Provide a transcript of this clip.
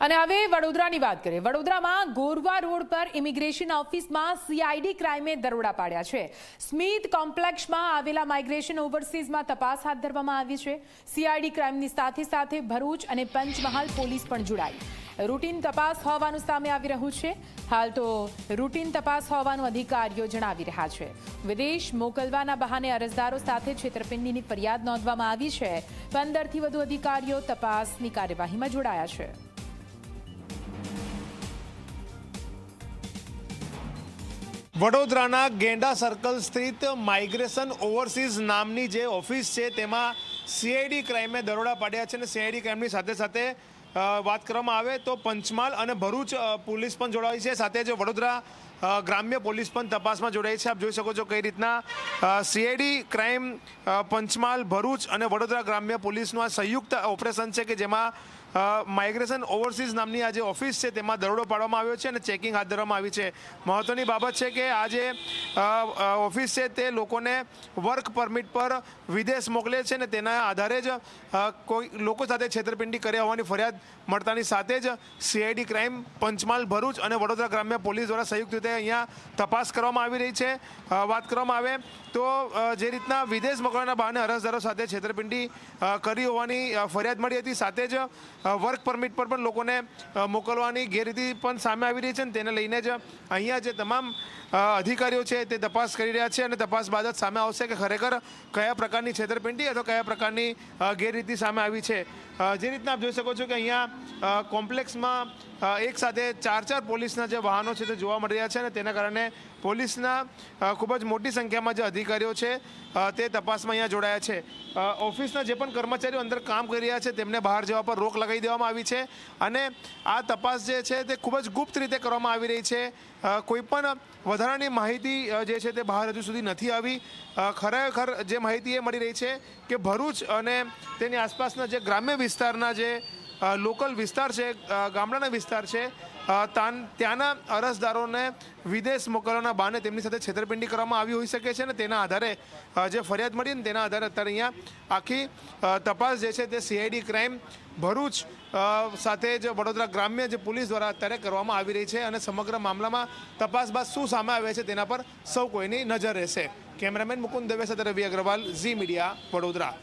અને હવે વડોદરાની વાત કરીએ. વડોદરામાં ગોરવા રોડ પર ઇમિગ્રેશન ઓફિસમાં સીઆઈડી ક્રાઇમે દરોડા પાડ્યા છે. સ્મિથ કોમ્પ્લેક્ષમાં આવેલા માઇગ્રેશન ઓવરસીઝમાં તપાસ હાથ ધરવામાં આવી છે. સીઆઈડી ક્રાઇમની સાથે સાથે ભરૂચ અને પંચમહાલ પોલીસ પણ જોડાઈ. રૂટીન તપાસ હોવાનું સામે આવી રહ્યું છે. હાલ તો રૂટીન તપાસ હોવાનું અધિકારીઓ જણાવી રહ્યા છે. વિદેશ મોકલવાના બહાને અરજદારો સાથે છેતરપિંડીની ફરિયાદ નોંધવામાં આવી છે. પંદરથી વધુ અધિકારીઓ તપાસની કાર્યવાહીમાં જોડાયા છે. વડોદરાના ગેંડા સર્કલ સ્થિત માઇગ્રેશન ઓવરસીઝ નામની જે ઓફિસ છે, તેમાં સીઆઈડી ક્રાઇમે દરોડા પાડ્યા છે અને સીઆઈડી ક્રાઇમની સાથે સાથે વાત કરવામાં આવે તો પંચમહાલ અને ભરૂચ પોલીસ પણ જોડાઈ છે. સાથે જ વડોદરા ગ્રામ્ય પોલીસ પણ તપાસમાં જોડાઈ છે. આપ જોઈ શકો છો કઈ રીતના સીઆઈડી ક્રાઇમ પંચમહાલ, ભરૂચ અને વડોદરા ગ્રામ્ય પોલીસનું આ સંયુક્ત ઓપરેશન છે કે જેમાં માઇગ્રેશન ઓવરસીઝ નામની આ જે ઓફિસ છે, તેમાં દરોડો પાડવામાં આવ્યો છે અને ચેકિંગ હાથ ધરવામાં આવી છે. મહત્વની બાબત છે કે આ જે ઓફિસ છે, તે લોકોને વર્ક પરમિટ પર વિદેશ મોકલે છે અને તેના આધારે જ કોઈ લોકો સાથે છેતરપિંડી કર્યા હોવાની ફરિયાદ મળતાની સાથે જ સીઆઈડી ક્રાઇમ પંચમહાલ, ભરૂચ અને વડોદરા ગ્રામ્ય પોલીસ દ્વારા સંયુક્ત રીતે અહીંયા તપાસ કરવામાં આવી રહી છે. વાત કરવામાં આવે તો જે રીતના વિદેશ મોકલવાના બહાને અરજદારો સાથે છેતરપિંડી કરી હોવાની ફરિયાદ મળી હતી. સાથે જ વર્ક પરમિટ પર પણ લોકોને મોકલવાની ગેરરીતિ પણ સામે આવી રહી છે ને તેને લઈને જ અહીંયા જે તમામ અધિકારીઓ છે તે તપાસ કરી રહ્યા છે અને તપાસ બાદ જ સામે આવશે કે ખરેખર કયા પ્રકારની છેતરપિંડી અથવા કયા પ્રકારની ગેરરીતિ સામે આવી છે. જે રીતના આપ જોઈ શકો છો કે અહીંયા કોમ્પ્લેક્સમાં એક સાથે ચાર ચાર પોલીસના જે વાહનો છે તે જોવા મળી રહ્યા છે અને તેના કારણે પોલીસના ખૂબ જ મોટી સંખ્યામાં જે અધિકારીઓ છે તે તપાસમાં અહીંયા જોડાયા છે. ઓફિસના જે પણ કર્મચારીઓ અંદર કામ કરી રહ્યા છે, તેમને બહાર જવા પર રોક લગાવી દેવામાં આવી છે અને આ તપાસ જે છે તે ખૂબ જ ગુપ્ત રીતે કરવામાં આવી રહી છે. કોઈપણ વધારાની માહિતી જે છે તે બહાર હજુ સુધી નથી આવી. ખરેખર જે માહિતી એ મળી રહી છે કે ભરૂચ અને તેની આસપાસના જે ગ્રામ્ય વિસ્તારના જે લોકલ વિસ્તાર છે ગામડાના વિસ્તાર છે. ત્યાંના અરજદારોને વિદેશ મોકલવાના બહાને તેમની સાથે છેતરપિંડી કરવામાં આવી હોઈ શકે છે અને તેના આધારે જે ફરિયાદ મળી ને તેના આધારે અત્યારે અહીંયા આખી તપાસ જે છે તે સીઆઈડી ક્રાઇમ ભરૂચ સાથે જે વડોદરા ગ્રામ્ય જે પોલીસ દ્વારા અત્યારે કરવામાં આવી રહી છે અને સમગ્ર મામલામાં તપાસ બાદ શું સામે આવે છે તેના પર સૌ કોઈની નજર રહેશે. કેમેરામેન મુકુંદ દવે સાથે રવિ અગ્રવાલ, ઝી મીડિયા, વડોદરા.